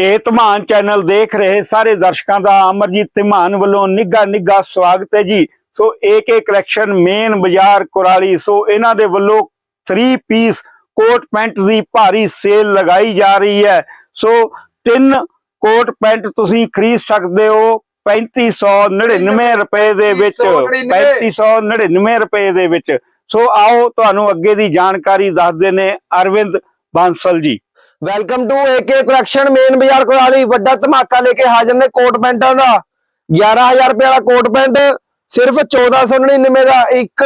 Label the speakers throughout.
Speaker 1: ਇਹ ਧਮਾਨ ਚੈਨਲ ਦੇਖ ਰਹੇ ਸਾਰੇ ਦਰਸ਼ਕਾਂ ਦਾ ਅਮਰਜੀਤ ਧਮਾਨ ਵੱਲੋਂ ਨਿੱਘਾ ਨਿੱਘਾ ਸਵਾਗਤ ਹੈ ਜੀ। ਸੋ ਏਕੇ ਕਲੈਕਸ਼ਨ ਮੇਨ ਬਾਜ਼ਾਰ ਕੁਰਾਲੀ ਸੋ ਇਹਨਾਂ ਦੇ ਵੱਲੋਂ 3 ਪੀਸ ਕੋਟ ਪੈਂਟ ਦੀ ਭਾਰੀ ਸੇਲ ਲਗਾਈ ਜਾ ਰਹੀ ਹੈ। ਸੋ ਤਿੰਨ ਕੋਟ ਪੈਂਟ ਤੁਸੀਂ ਖਰੀਦ ਸਕਦੇ ਹੋ 3599 ਰੁਪਏ ਦੇ ਵਿੱਚ। 3599 ਰੁਪਏ ਦੇ ਵਿੱਚ। ਸੋ ਆਓ ਤੁਹਾਨੂੰ ਅੱਗੇ ਦੀ ਜਾਣਕਾਰੀ ਦੱਸਦੇ ਨੇ Arvind Bansal ji.
Speaker 2: Welcome to AK collection main ਬਾਜ਼ਾਰ ਕੋਲਾਲੀ ਵੱਡਾ ਧਮਾਕਾ ਲੈ ਕੇ ਹਾਜ਼ਰ ਨੇ ਕੋਟ ਪੈਂਟਾਂ ਦਾ। 11000 ਰੁਪਏ ਵਾਲਾ ਕੋਟ ਪੈਂਟ ਸਿਰਫ 1499 ਦਾ ਇੱਕ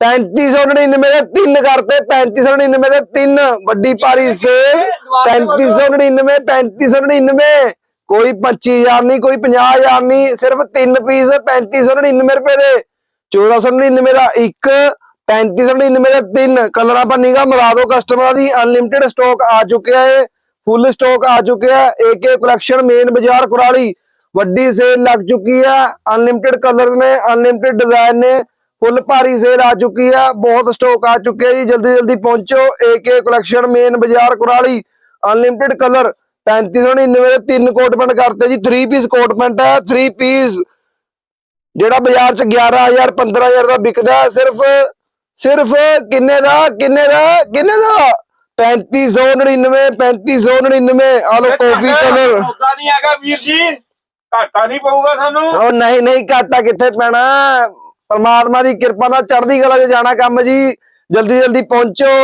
Speaker 2: 3599 ਦੇ ਤਿੰਨ ਕਰਤੇ 3599 ਦੇ ਤਿੰਨ ਵੱਡੀ ਭਾਰੀ ਸੇਲ 3599 3599 ਕੋਈ 25000 ਨਹੀਂ ਕੋਈ 50000 ਨਹੀਂ ਸਿਰਫ ਤਿੰਨ ਪੀਸ 3599 ਰੁਪਏ ਦੇ। 1499 ਦਾ ਇੱਕ 3599 ਦਾ ਤਿੰਨ। ਕਲਰਾਂ ਪਰ ਨਿਗਾ ਮਰਾ ਦਿਓ ਕਸਟਮਰਾਂ ਦੀ ਅਨਲਿਮਿਟਿਡ ਸਟਾਕ ਆ ਚੁੱਕਿਆ ਹੈ ਫੁੱਲ ਸਟਾਕ ਆ ਚੁੱਕਿਆ ਹੈ ਏਕੇ ਕਲੈਕਸ਼ਨ ਮੇਨ ਬਾਜ਼ਾਰ ਕੁਰਾਲੀ ਵੱਡੀ ਸੇਲ ਲੱਗ ਚੁੱਕੀ ਹੈ ਅਨਲਿਮਿਟਿਡ ਕਲਰਸ ਨੇ ਅਨਲਿਮਿਟਿਡ ਡਿਜ਼ਾਈਨ ਨੇ ਫੁੱਲ ਭਾਰੀ ਸੇਲ ਆ ਚੁੱਕੀ ਹੈ ਬਹੁਤ ਸਟਾਕ ਆ ਚੁੱਕਿਆ ਜੀ। ਜਲਦੀ ਜਲਦੀ ਪਹੁੰਚੋ ਏਕੇ ਕਲੈਕਸ਼ਨ ਮੇਨ ਬਾਜ਼ਾਰ ਕੁਰਾਲੀ ਅਨਲਿਮਿਟਿਡ ਕਲਰ 3599 ਦੇ ਤਿੰਨ ਕੋਟ ਪੈਂਟ ਕਰਤੇ ਜੀ। 3 ਪੀਸ ਕੋਟ ਪੈਂਟ ਹੈ 3 ਪੀਸ ਜਿਹੜਾ ਬਾਜ਼ਾਰ ਚ 11000 15000 ਦਾ ਵਿਕਦਾ ਹੈ, ਸਿਰਫ ਸਿਰਫ ਕਿੰਨੇ ਦਾ ਕਿੰਨੇ ਦਾ ਕਿੰਨੇ ਦਾ? 3599 3599 ਆ ਲੋ ਕਾਫੀ ਕਲਰ
Speaker 1: ਨਹੀਂ ਹੈਗਾ ਵੀਰ ਜੀ। ਘਾਟਾ ਨਹੀਂ ਪਊਗਾ ਤੁਹਾਨੂੰ
Speaker 2: ਉਹ ਨਹੀਂ ਨਹੀਂ ਘਾਟਾ ਕਿੱਥੇ ਪੈਣਾ? ਪਰਮਾਤਮਾ ਦੀ ਕਿਰਪਾ ਨਾਲ ਚੜ੍ਹਦੀ ਕਲਾ 'ਚ ਜਾਣਾ ਕੰਮ ਜੀ। ਜਲਦੀ ਜਲਦੀ ਪਹੁੰਚੋ।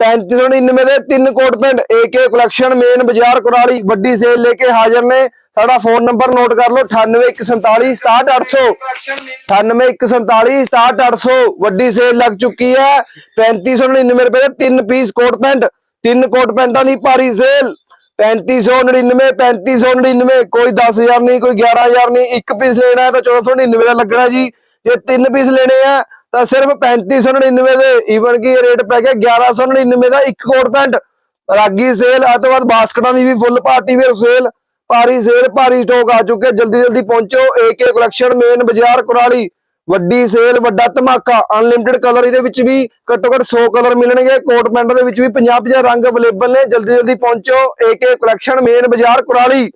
Speaker 2: 3599 ਦੇ ਤਿੰਨ coat pant AK collection main ਬਾਜ਼ਾਰ ਕੁਰਾਲੀ ਵੱਡੀ ਸੇਲ ਲੈ ਕੇ ਹਾਜ਼ਰ ਨੇ। ਸਾਡਾ ਫੋਨ ਨੰਬਰ ਨੋਟ ਕਰ ਲਓ 98147 67800 98147 67800 ਵੱਡੀ ਸੇਲ ਲੱਗ ਚੁੱਕੀ ਹੈ। 3599 ਰੁਪਏ ਦੇ ਤਿੰਨ ਪੀਸ ਕੋਟ ਪੈਂਟ ਤਿੰਨ ਕੋਟ ਪੈਂਟਾਂ ਦੀ ਭਾਰੀ ਸੇਲ 3599 3599 ਕੋਈ 10000 ਨਹੀਂ, ਕੋਈ 11000 ਨਹੀਂ, ਇੱਕ ਪੀਸ ਲੈਣਾ ਹੈ ਤਾਂ 1499 ਦਾ ਲੱਗਣਾ ਜੀ। ਜੇ ਤਿੰਨ ਪੀਸ ਲੈਣੇ ਆ, ਤਾਂ ਸਿਰਫ 3599 ਦੇ। ਈਵਨ ਕੀ ਰੇਟ ਪੈ ਗਿਆ 1199 ਦਾ ਇੱਕ ਕੋਟ ਪੈਂਟ ਰਾਗੀ ਸੇਲ ਆ ਤੋਂ ਬਾਅਦ ਬਾਸਕਟਾਂ ਦੀ ਵੀ ਫੁੱਲ ਪਾਰਟੀ ਵੇਅਰ ਸੇਲ ਭਾਰੀ ਸੇਲ, ਭਾਰੀ ਸਟਾਕ ਆ ਚੁੱਕੇ। ਜਲਦੀ ਜਲਦੀ ਪਹੁੰਚੋ। ਏਕੇ ਕਲੈਕਸ਼ਨ ਮੇਨ ਬਾਜ਼ਾਰ, ਕੁਰਾਲੀ। ਵੱਡੀ ਸੇਲ, ਵੱਡਾ ਧਮਾਕਾ। ਅਨਲਿਮਿਟਿਡ ਕਲਰ ਇਹਦੇ ਵਿੱਚ ਵੀ ਘੱਟੋ ਘੱਟ 100 ਕਲਰ ਮਿਲਣਗੇ। ਕੋਟ ਪੈਂਟ ਦੇ ਵਿੱਚ ਵੀ 50 50 ਰੰਗ ਅਵੇਲੇਬਲ ਨੇ। ਜਲਦੀ ਜਲਦੀ ਪਹੁੰਚੋ। ਏਕੇ ਕਲੈਕਸ਼ਨ ਮੇਨ ਬਾਜ਼ਾਰ, ਕੁਰਾਲੀ।